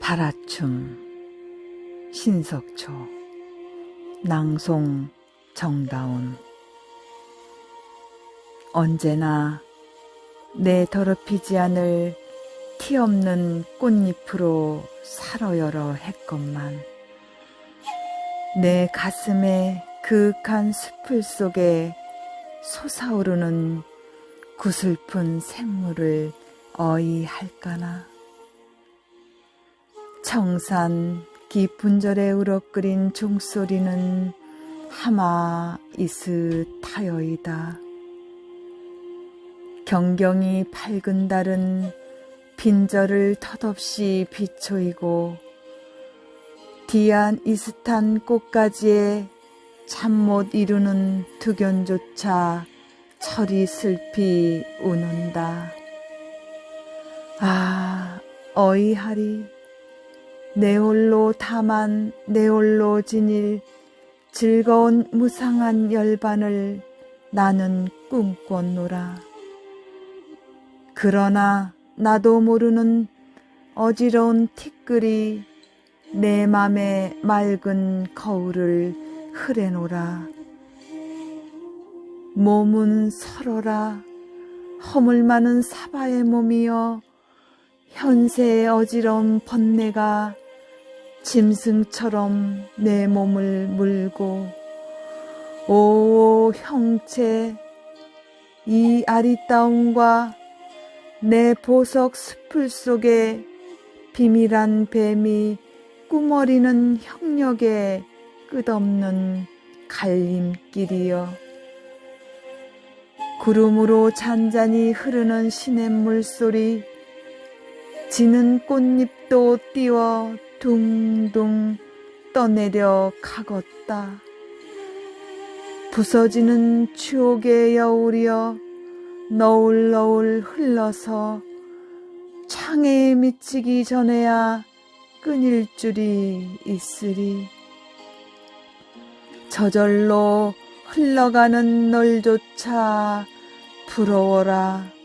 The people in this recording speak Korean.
발아춤 신석초 낭송 정다운. 언제나 내 더럽히지 않을 티 없는 꽃잎으로 살어여러 했건만 내 가슴에 그윽한 숲을 속에 솟아오르는 구슬픈 샘물을 어이할까나 청산 깊은 절에 우럭거린 종소리는 하마 이스타여이다. 경경이 밝은 달은 빈절을 턱없이 비초이고 디안 이스탄 꽃가지에 잠 못 이루는 두견조차 철이 슬피 우는다. 아, 어이하리. 내 홀로 다만 내 홀로 지닐 즐거운 무상한 열반을 나는 꿈꿨노라. 그러나 나도 모르는 어지러운 티끌이 내 맘에 맑은 거울을 흐레노라. 몸은 서러라 허물 많은 사바의 몸이여 현세의 어지러운 번뇌가 짐승처럼 내 몸을 물고 오 형체 이 아리따움과 내 보석 숲을 속에 비밀한 뱀이 꾸머리는 형력의 끝없는 갈림길이여 구름으로 잔잔히 흐르는 시냇물 소리 지는 꽃잎도 띄워 둥둥 떠내려 가겄다. 부서지는 추억의 여울이여 너울너울 흘러서 창에 미치기 전에야 끊일 줄이 있으리. 저절로 흘러가는 널조차 부러워라.